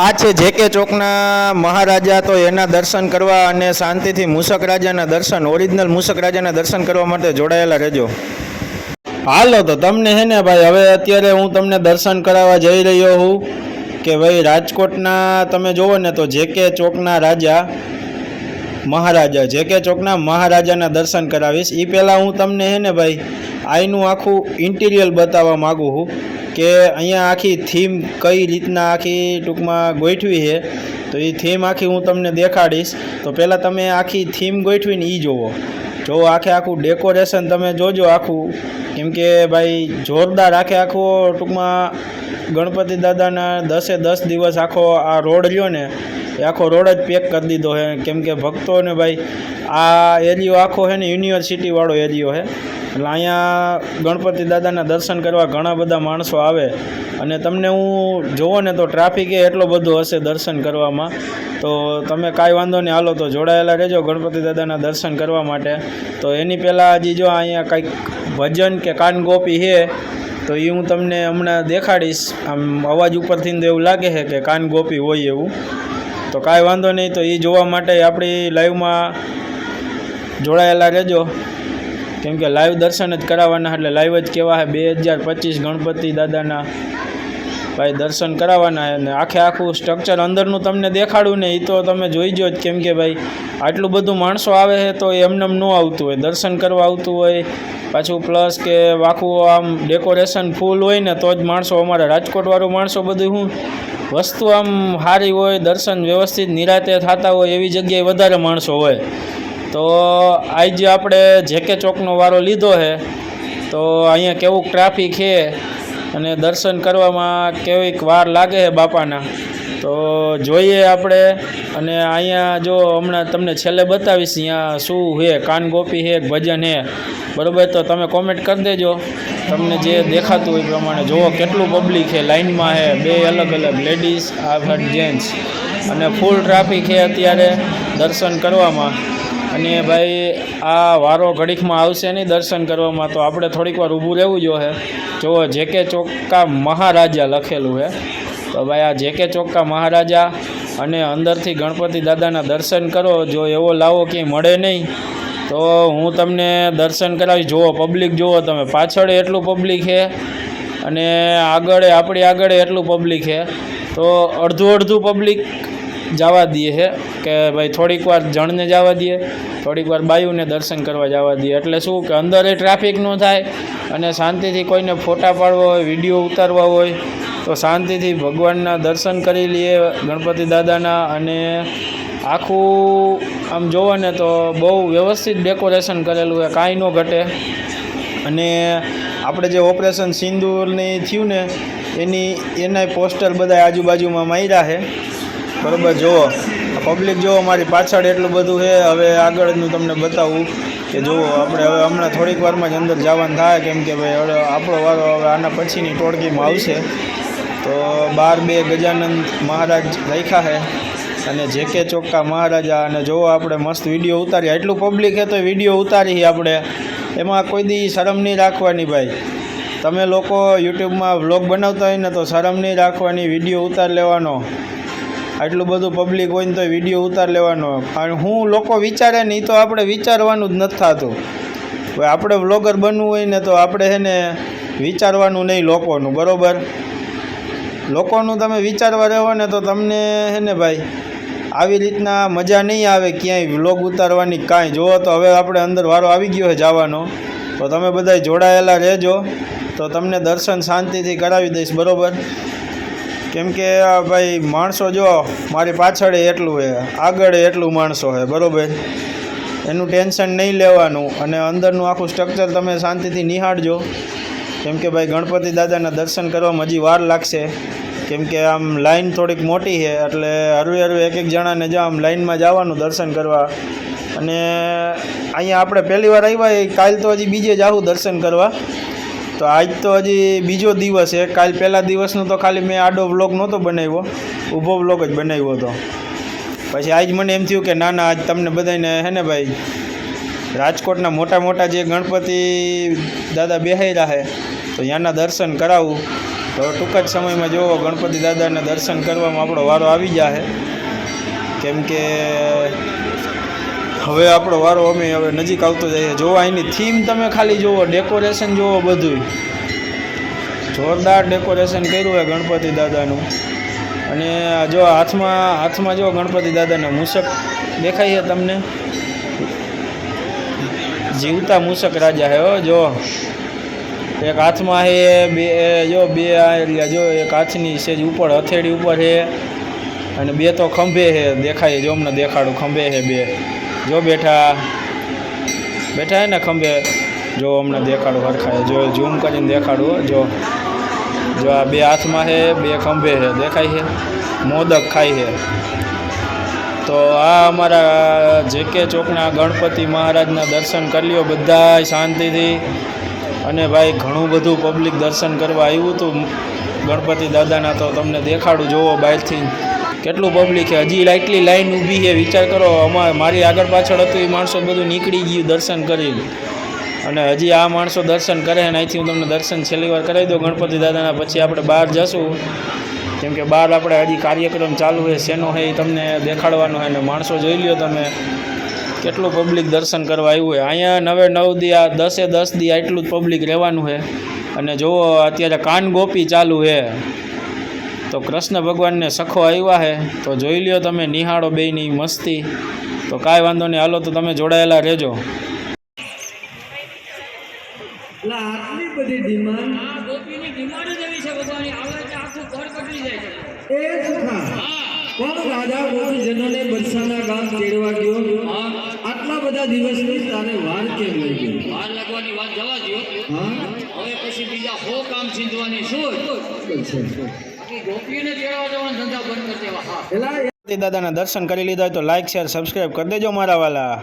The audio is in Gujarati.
આ છે જે કે ચોકના મહારાજા, તો એના દર્શન કરવા અને શાંતિથી મૂસક રાજાના દર્શન ઓરિજિનલ મૂસક રાજાના દર્શન કરવા માટે જોડાયેલા રહેજો. હાલો, તો તમને હે ને ભાઈ, હવે અત્યારે હું તમને દર્શન કરાવવા જઈ રહ્યો હું કે ભાઈ, રાજકોટના તમે જુઓ ને તો જે કે ચોકના રાજા, મહારાજા, જે કે ચોકના મહારાજાના દર્શન કરાવીશ. એ પહેલાં હું તમને હે ને ભાઈ, આઈનું આખું ઇન્ટિરિયર બતાવવા માગું છું કે અહીંયા આખી થીમ કઈ રીતના આખી ટૂંકમાં ગોઠવી છે, તો એ થીમ આખી હું તમને દેખાડીશ. તો પહેલાં તમે આખી થીમ ગોઠવીને એ જુઓ જો આખે આખું ડેકોરેશન તમે જોજો આખું. કેમ કે ભાઈ જોરદાર આખે આખો ટૂંકમાં ગણપતિ દાદાના દસે દસ દિવસ આખો આ રોડ રહ્યો ને, એ આખો રોડ જ પેક કરી દીધો છે. કેમ કે ભક્તોને ભાઈ આ એરિયો આખો છે ને યુનિવર્સિટીવાળો એરિયો છે. એટલે અહીંયા ગણપતિ દાદાના દર્શન કરવા ઘણા બધા માણસો આવે અને તમને હું જોવો ને તો ટ્રાફિક એટલો બધો હશે દર્શન કરવામાં. તો તમે કાંઈ વાંધો નહીં, હાલો તો જોડાયેલા રહેજો ગણપતિ દાદાના દર્શન કરવા માટે. તો એની પહેલાં હજી જો અહીંયા કંઈક ભજન કે કાન ગોપી છે તો એ હું તમને હમણાં દેખાડીશ. આમ અવાજ ઉપરથી તો એવું લાગે છે કે કાન ગોપી હોય એવું. તો કાંઈ વાંધો નહીં, તો એ જોવા માટે આપણી લાઈવમાં જોડાયેલા રહેજો. કેમ કે લાઈવ દર્શન જ કરાવવાના એટલે લાઈવ જ કહેવા છે બે હજાર પચીસ ગણપતિ દાદાના ભાઈ દર્શન કરાવવાના અને આખે આખું સ્ટ્રક્ચર અંદરનું તમને દેખાડું ને એ તો તમે જોઈજો જ. કેમ કે ભાઈ, આટલું બધું માણસો આવે છે તો એમને ન આવતું હોય. દર્શન કરવા આવતું હોય, પાછું પ્લસ કે આખું આમ ડેકોરેશન ફૂલ હોય ને તો જ માણસો અમારા રાજકોટવાળું માણસો બધું શું વસ્તુ આમ સારી હોય, દર્શન વ્યવસ્થિત નિરાતે થતા હોય એવી જગ્યાએ વધારે માણસો હોય. તો આજે આપણે જેકે ચોકનો વારો લીધો છે, તો અહીંયા કેવું ટ્રાફિક છે અને દર્શન કરવામાં કેવીક વાર લાગે છે બાપાના. તો જોઈએ આપણે અને અહીંયા જો હમણાં તમને છેલ્લે બતાવીશ અહીંયા શું છે, કાન ગોપી છે, ભજન છે, બરાબર? તો તમે કોમેન્ટ કરી દેજો. તમને જે દેખાતું હોય પ્રમાણે જુઓ કેટલું પબ્લિક છે લાઇનમાં છે, બે અલગ અલગ લેડીઝ આ જેન્ટ્સ અને ફૂલ ટ્રાફિક છે અત્યારે દર્શન કરવામાં. અને ભાઈ, આ વારો ઘડીકમાં આવશે નહીં દર્શન કરવામાં, તો આપણે થોડીક વાર ઊભું રહેવું જોઈએ. જે કે ચોક્કા મહારાજા લખેલું છે. તો ભાઈ, આ જે કે ચોક્કા મહારાજા અને અંદરથી ગણપતિ દાદાના દર્શન કરો, જો એવો લાવો ક્યાંય મળે નહીં, તો હું તમને દર્શન કરાવી જુઓ પબ્લિક જુઓ તમે, પાછળ એટલું પબ્લિક છે અને આગળ, આપણી આગળ એટલું પબ્લિક છે. તો અડધું અડધું પબ્લિક જવા દઈએ છે કે ભાઈ થોડીક વાર જણને જવા દઈએ, થોડીક વાર બાયુને દર્શન કરવા જવા દઈએ. એટલે શું કે અંદર એ ટ્રાફિક ન થાય અને શાંતિથી કોઈને ફોટા પાડવા હોય વીડિયો ઉતારવા હોય, તો શાંતિથી ભગવાનના દર્શન કરી લઈએ, ગણપતિ દાદાના. અને આખું આમ જોવો ને તો બહુ વ્યવસ્થિત ડેકોરેશન કરેલું છે કાંઈ ન ઘટે. અને આપણે જે ઓપરેશન સિંદૂરની થયું ને, એની એના પોસ્ટર બધા આજુબાજુમાં માર્યા છે. બરાબર જુઓ પબ્લિક જુઓ મારી પાછળ એટલું બધું છે. હવે આગળનું તમને બતાવું કે જુઓ, આપણે હવે હમણાં થોડીક વારમાં જ અંદર જવાનું થાય, કેમ કે ભાઈ, હવે આપણો વારો હવે આના પછીની ટોળકીમાં આવશે. તો બાર બે ગજાનંદ મહારાજ રાખ્યા છે અને જે કે ચોક્કા મહારાજા, અને જુઓ આપણે મસ્ત વીડિયો ઉતારીએ. એટલું પબ્લિક છે તો વીડિયો ઉતારી આપણે. એમાં કોઈ દી શરમ નહીં રાખવાની ભાઈ. તમે લોકો યુટ્યુબમાં વ્લોગ બનાવતા હોય ને તો શરમ નહીં રાખવાની, વીડિયો ઉતાર લેવાનો. આટલું બધું પબ્લિક હોય ને તો વીડિયો ઉતાર લેવાનો. અને હું લોકો વિચારે ને એ તો આપણે વિચારવાનું જ નથી થતું. હવે આપણે વ્લોગર બનવું હોય ને તો આપણે છે ને વિચારવાનું નહીં લોકોનું, બરાબર? લોકોનું તમે વિચારવા રહો ને તો તમને છે ને ભાઈ, આવી રીતના મજા નહીં આવે ક્યાંય વ્લોગ ઉતારવાની કાંઈ. જુઓ તો હવે આપણે અંદર વારો આવી ગયો છે જવાનો. તો તમે બધા જોડાયેલા રહેજો. તો તમને દર્શન શાંતિથી કરાવી દઈશ, બરાબર? કેમ કે, આ ભાઈ, માણસો જો, મારી પાછળ એટલું છે, આગળ એટલું માણસો છે, બરાબર? એનું ટેન્શન નહીં લેવાનું અને અંદરનું આખું સ્ટ્રક્ચર તમે શાંતિથી નિહાળજો. કેમ કે ભાઈ, ગણપતિ દાદાના દર્શન કરવામાં હજી વાર લાગશે. કેમ કે આમ લાઈન થોડીક મોટી છે, એટલે હરવે હરવે એક એક જણાને જો આમ લાઈનમાં જવાનું દર્શન કરવા. અને અહીંયા આપણે પહેલી વાર આવ્યા કાલ તો હજી બીજે જ આવું દર્શન કરવા. તો આજ તો હજી બીજો દિવસ છે. કાલ પહેલા દિવસનું તો ખાલી મેં આડો વ્લોગ નહોતો બનાવ્યો. ઊભો વ્લોગ જ બનાવ્યો હતો. પછી આજ મને એમ થયું કે ના ના આજ તમને બધાને હે ને ભાઈ, રાજકોટના મોટા મોટા જે ગણપતિ દાદા બેહાર્યા છે તો ત્યાંના દર્શન કરાવું. તો ટૂંક જ સમયમાં જુઓ ગણપતિ દાદાના દર્શન કરવામાં આપણો વારો આવી જાય કેમ કે હવે આપણો વારો અમે હવે નજીક આવતો જઈએ. જોવા એની થીમ તમે ખાલી જુઓ ડેકોરેશન જુઓ બધુંય. જોરદાર ડેકોરેશન કર્યું હોય ગણપતિ દાદાનું. અને જો હાથમાં હાથમાં જો ગણપતિ દાદાના મૂસક દેખાય છે તમને? જીવતા મૂસક રાજા હે હો, જો. એક હાથમાં હે, બે જો બે એટલે જો, એક હાથની સેજ ઉપર, હથેળી ઉપર છે અને બે તો ખંભે છે દેખાય જો અમને દેખાડું, ખંભે છે બે. જો બેઠા. બેઠા ને ખંભે. જો અમને દેખાડું હરખાય. જો ઝૂમ કરીને દેખાડું જો. જો આ બે હાથમાં છે બે ખંભે છે દેખાય છે મોદક ખાય છે તો આ અમારા જે કે ચોકના ગણપતિ મહારાજના દર્શન કરી લ્યો બધા શાંતિથી. અને ભાઈ ઘણું બધું પબ્લિક દર્શન કરવા આવ્યું હતું. ગણપતિ દાદાના તો તમને દેખાડું. જોવો બહારથી કેટલું પબ્લિક છે? હજી એટલી લાઈન ઊભી છે. વિચાર કરો, અમારે, મારી આગળ પાછળ હતું એ માણસો બધું નીકળી ગયું દર્શન કરી અને હજી આ માણસો દર્શન કરે અને અહીંથી હું તમને દર્શન છેલ્લી વાર કરાવી દઉં. ગણપતિ દાદાના પછી આપણે બહાર જશું. કેમ કે બહાર આપણે હજી કાર્યક્રમ ચાલુ છે, શેનો છે એ તમને દેખાડવાનો છે અને માણસો જોઈ લ્યો તમે. કેટલું પબ્લિક દર્શન કરવા આવ્યું હોય અહીંયા નવે નવ દી, આ દસે દસ દી આટલું જ પબ્લિક રહેવાનું છે. અને જુઓ, અત્યારે કાન ગોપી ચાલુ છે. તો કૃષ્ણ ભગવાનને સખો આવ્યા હે તો જોઈ લ્યો તમે નિહાળો બેની મસ્તી. તો કાંઈ વાંધો નહીં હાલો તો તમે જોડાયેલા રહેજો. આટલી બધી ડિમાન્ડ? ગોપીની ડિમાન્ડ જ એવી છે ભગવાનની આવે આખું ઘર કટરી જાય છે. એ સુખા પણ રાજા ગોપીજનોને બરસાના ગામ તેડવા ગયો? આટલા બધા દિવસની તારે વાર કેમ લઈ ગયો? વાર લાગવાની વાત જવા દો હા? હવે પછી બીજા હો કામ ચીંધવાની શું દાદાના દર્શન કરી લીધા તો લાઈક શેર સબસ્ક્રાઈબ કરી દેજો મારા વાલા.